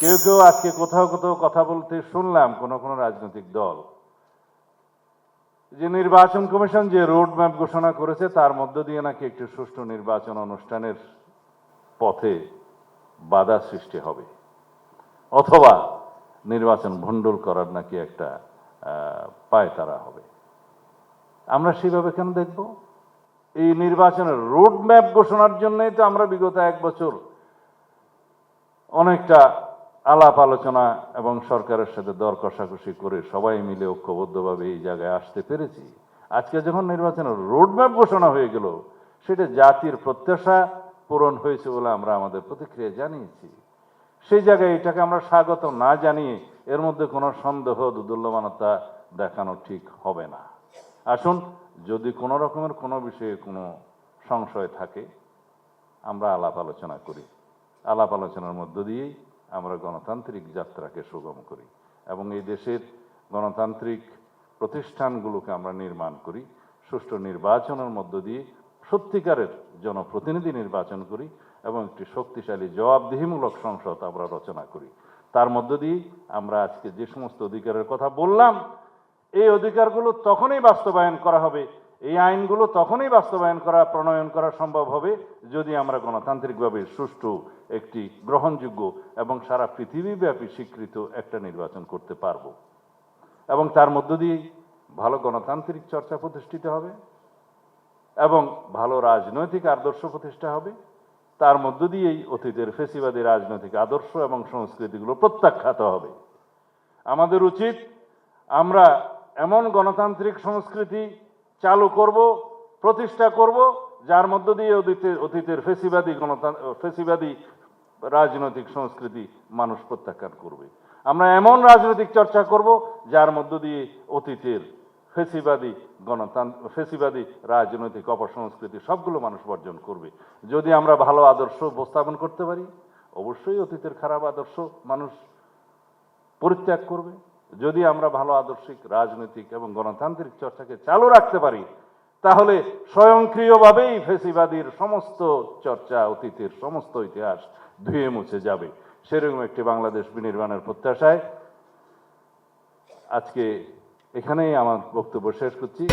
কেউ কেউ আজকে কোথাও কোথাও কথা বলতে শুনলাম কোন কোন রাজনৈতিক দল। যে নির্বাচন কমিশন যে রোড ম্যাপ ঘোষণা করেছে তার মধ্য দিয়ে নাকি একটি সুষ্ঠু নির্বাচন অনুষ্ঠানের পথে বাধা সৃষ্টি হবে। অথবা নির্বাচন ভণ্ডুল করার নাকি একটা আহ, পায়তারা হবে। আমরা সেভাবে কেন দেখব? এই নির্বাচনের রোড ম্যাপ ঘোষণার জন্যই তো আমরা বিগত এক বছর অনেকটা আলাপ আলোচনা এবং সরকারের সাথে দর কষাকষি করে সবাই মিলে ঐক্যবদ্ধভাবে এই জায়গায় আসতে পেরেছি। আজকে যখন নির্বাচনের রোডম্যাপ ঘোষণা হয়ে গেল, সেটা জাতির প্রত্যাশা পূরণ হয়েছে বলে আমরা আমাদের প্রতিক্রিয়া জানিয়েছি। সেই জায়গায় এটাকে আমরা স্বাগত না জানিয়ে এর মধ্যে কোনো সন্দেহ দুদুল্যমানতা দেখানো ঠিক হবে না। আসুন, যদি কোনো রকমের কোনো বিষয়ে কোনো সংশয় থাকে, আমরা আলাপ আলোচনা করি। আলাপ আলোচনার মধ্য দিয়েই আমরা গণতান্ত্রিক যাত্রাকে সুগম করি এবং এই দেশের গণতান্ত্রিক প্রতিষ্ঠানগুলোকে আমরা নির্মাণ করি, সুষ্ঠু নির্বাচনের মধ্য দিয়ে সত্যিকারের জনপ্রতিনিধি নির্বাচন করি এবং একটি শক্তিশালী, জবাবদিহিমূলক সংসদ আমরা রচনা করি। তার মধ্য দিয়ে আমরা আজকে যে সমস্ত অধিকারের কথা বললাম, এই অধিকারগুলো তখনই বাস্তবায়ন করা হবে এই আইনগুলো তখনই বাস্তবায়ন করা, প্রণয়ন করা সম্ভব হবে যদি আমরা গণতান্ত্রিকভাবে সুষ্ঠু, একটি গ্রহণযোগ্য এবং সারা পৃথিবীব্যাপী স্বীকৃত একটা নির্বাচন করতে পারব। এবং তার মধ্য দিয়েই ভালো গণতান্ত্রিক চর্চা প্রতিষ্ঠিত হবে এবং ভালো রাজনৈতিক আদর্শ প্রতিষ্ঠা হবে। তার মধ্য দিয়েই অতীতের ফেসিবাদী রাজনৈতিক আদর্শ এবং সংস্কৃতিগুলো প্রত্যাখ্যাত হবে। আমাদের উচিত আমরা এমন গণতান্ত্রিক সংস্কৃতি চালু করব, প্রতিষ্ঠা করব, যার মধ্য দিয়ে অতীতের অতীতের ফেসিবাদী গণতান্ত্র ফেসিবাদী রাজনৈতিক সংস্কৃতি মানুষ প্রত্যাখ্যান করবে। আমরা এমন রাজনৈতিক চর্চা করব, যার মধ্য দিয়ে অতীতের ফেসিবাদী গণতান্ত্র ফেসিবাদী রাজনৈতিক অপসংস্কৃতি সবগুলো মানুষ বর্জন করবে। যদি আমরা ভালো আদর্শ উপস্থাপন করতে পারি, অবশ্যই অতীতের খারাপ আদর্শ মানুষ পরিত্যাগ করবে। যদি আমরা ভালো আদর্শিক, রাজনৈতিক এবং গণতান্ত্রিক চর্চাকে চালু রাখতে পারি, তাহলে স্বয়ংক্রিয়ভাবেই ফেসিবাদীর সমস্ত চর্চা, অতীতের সমস্ত ইতিহাস ধুয়ে মুছে যাবে। সেরকম একটি বাংলাদেশ বিনির্মাণের প্রত্যাশায় আজকে এখানেই আমার বক্তব্য শেষ করছি।